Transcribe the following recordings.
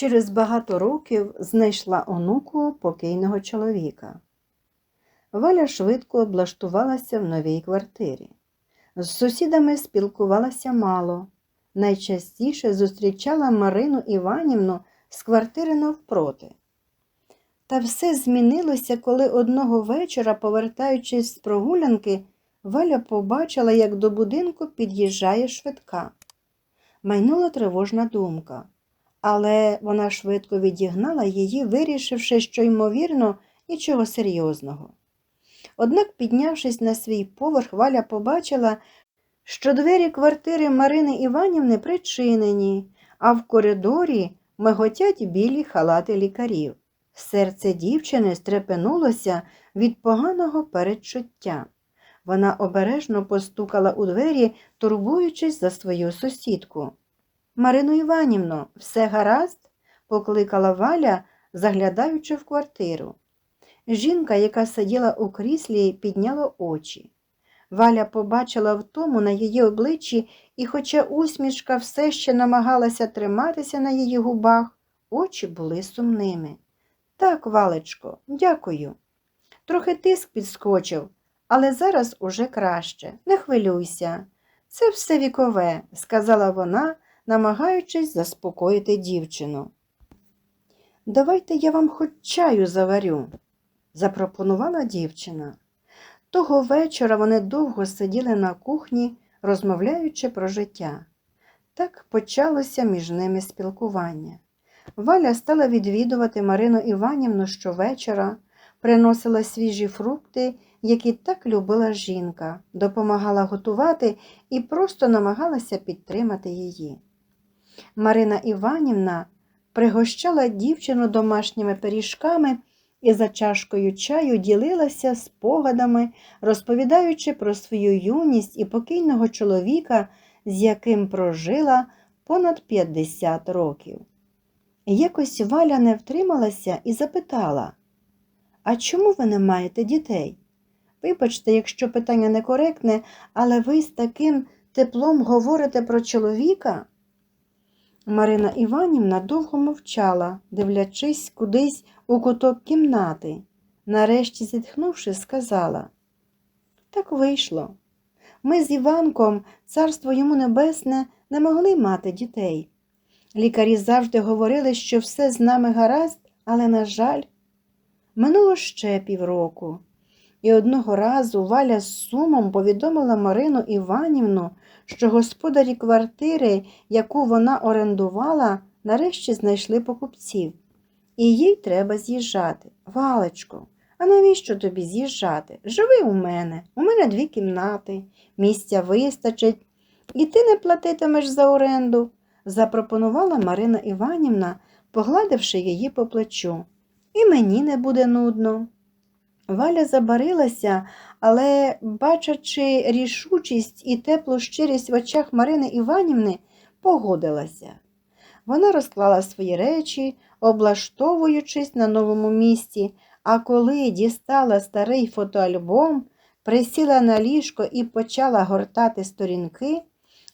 через багато років знайшла онуку покійного чоловіка. Валя швидко облаштувалася в новій квартирі. З сусідами спілкувалася мало. Найчастіше зустрічала Марину Іванівну з квартири навпроти. Та все змінилося, коли одного вечора, повертаючись з прогулянки, Валя побачила, як до будинку під'їжджає швидка. Майнула тривожна думка, але вона швидко відігнала її, вирішивши, що, ймовірно, нічого серйозного. Однак, піднявшись на свій поверх, Валя побачила, що двері квартири Марини Іванівни причинені, а в коридорі миготять білі халати лікарів. Серце дівчини стрепенулося від поганого передчуття. Вона обережно постукала у двері, турбуючись за свою сусідку. Марину Іванівно, все гаразд? покликала Валя, заглядаючи в квартиру. Жінка, яка сиділа у кріслі, підняла очі. Валя побачила втому на її обличчі, і, хоча усмішка все ще намагалася триматися на її губах, очі були сумними. Так, Валечко, дякую. Трохи тиск підскочив, але зараз уже краще. Не хвилюйся. Це все вікове, сказала вона, намагаючись заспокоїти дівчину. Давайте я вам хоч чаю заварю, запропонувала дівчина. Того вечора вони довго сиділи на кухні, розмовляючи про життя. Так почалося між ними спілкування. Валя стала відвідувати Марину Іванівну щовечора, приносила свіжі фрукти, які так любила жінка, допомагала готувати і просто намагалася підтримати її. Марина Іванівна пригощала дівчину домашніми пиріжками і за чашкою чаю ділилася спогадами, розповідаючи про свою юність і покійного чоловіка, з яким прожила понад 50 років. Якось Валя не втрималася і запитала, а чому ви не маєте дітей? Вибачте, якщо питання некоректне, але ви з таким теплом говорите про чоловіка? Марина Іванівна довго мовчала, дивлячись кудись у куток кімнати. Нарешті, зітхнувши, сказала Так вийшло. Ми з Іванком, царство йому небесне, не могли мати дітей. Лікарі завжди говорили, що все з нами гаразд, але, на жаль, минуло ще півроку. І одного разу Валя з сумом повідомила Марину Іванівну, що господарі квартири, яку вона орендувала, нарешті знайшли покупців. І їй треба з'їжджати. Валечко, а навіщо тобі з'їжджати? Живи у мене, у мене дві кімнати, місця вистачить, і ти не платитимеш за оренду, запропонувала Марина Іванівна, погладивши її по плечу. І мені не буде нудно. Валя забарилася, але, бачачи рішучість і теплу щирість в очах Марини Іванівни, погодилася. Вона розклала свої речі, облаштовуючись на новому місці, а коли дістала старий фотоальбом, присіла на ліжко і почала гортати сторінки,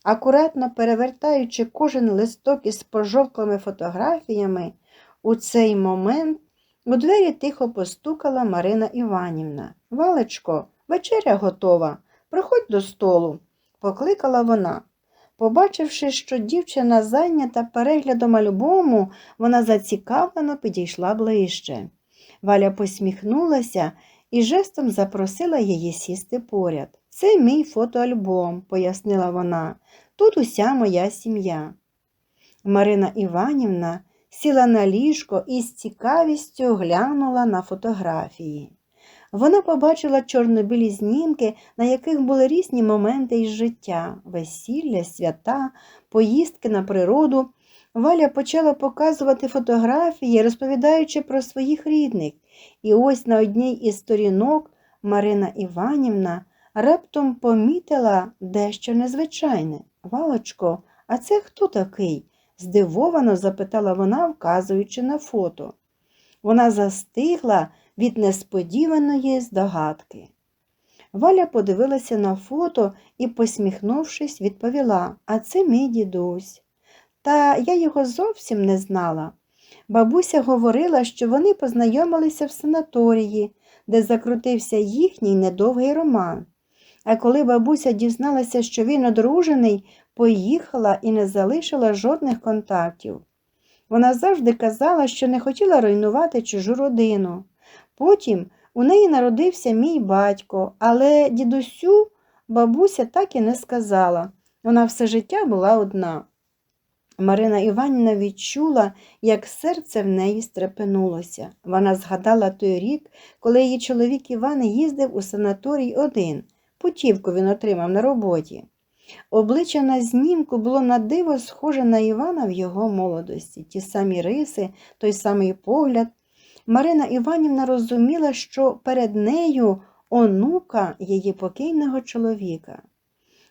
акуратно перевертаючи кожен листок із пожовклими фотографіями, у цей момент у двері тихо постукала Марина Іванівна. Валечко, вечеря готова. Проходь до столу, покликала вона. Побачивши, що дівчина зайнята переглядом альбому, вона зацікавлено підійшла ближче. Валя посміхнулася і жестом запросила її сісти поряд. Це мій фотоальбом, пояснила вона. Тут уся моя сім'я. Марина Іванівна сіла на ліжко і з цікавістю глянула на фотографії. Вона побачила чорно-білі знімки, на яких були різні моменти із життя, весілля, свята, поїздки на природу. Валя почала показувати фотографії, розповідаючи про своїх рідних. І ось на одній із сторінок Марина Іванівна раптом помітила дещо незвичайне. Валочко, а це хто такий? Здивовано запитала вона, вказуючи на фото. Вона застигла від несподіваної здогадки. Валя подивилася на фото і, посміхнувшись, відповіла, а це мій дідусь. Та я його зовсім не знала. Бабуся говорила, що вони познайомилися в санаторії, де закрутився їхній недовгий роман. А коли бабуся дізналася, що він одружений, поїхала і не залишила жодних контактів. Вона завжди казала, що не хотіла руйнувати чужу родину. Потім у неї народився мій батько, але дідусю бабуся так і не сказала. Вона все життя була одна. Марина Іванівна відчула, як серце в неї стрепенулося. Вона згадала той рік, коли її чоловік Іван їздив у санаторій один. Путівку він отримав на роботі. Обличчя на знімку було на диво схоже на Івана в його молодості, ті самі риси, той самий погляд. Марина Іванівна розуміла, що перед нею онука її покійного чоловіка.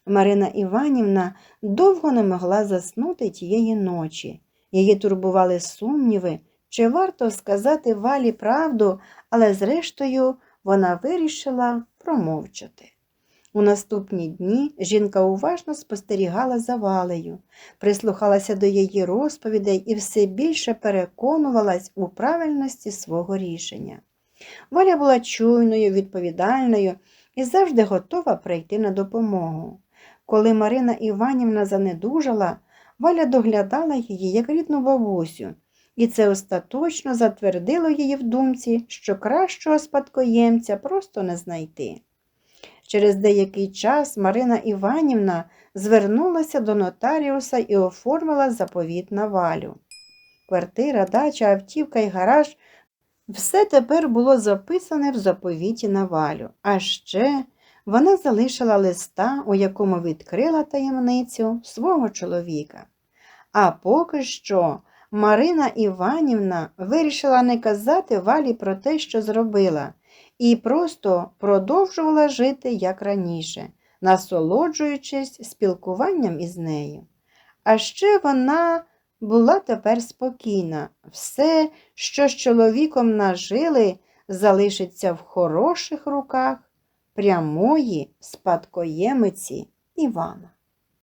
Марина Іванівна довго не могла заснути тієї ночі. Її турбували сумніви, чи варто сказати валі правду, але зрештою вона вирішила промовчати. У наступні дні жінка уважно спостерігала за валею, прислухалася до її розповідей і все більше переконувалась у правильності свого рішення. Валя була чуйною, відповідальною і завжди готова прийти на допомогу. Коли Марина Іванівна занедужала, Валя доглядала її як рідну бабусю, і це остаточно затвердило її в думці, що кращого спадкоємця просто не знайти. Через деякий час Марина Іванівна звернулася до нотаріуса і оформила заповіт на валю. Квартира, дача, автівка і гараж все тепер було записане в заповіті на валю. А ще вона залишила листа, у якому відкрила таємницю свого чоловіка. А поки що Марина Іванівна вирішила не казати валі про те, що зробила і просто продовжувала жити як раніше, насолоджуючись спілкуванням із нею. А ще вона була тепер спокійна. Все, що з чоловіком нажили, залишиться в хороших руках прямої спадкоємиці Івана.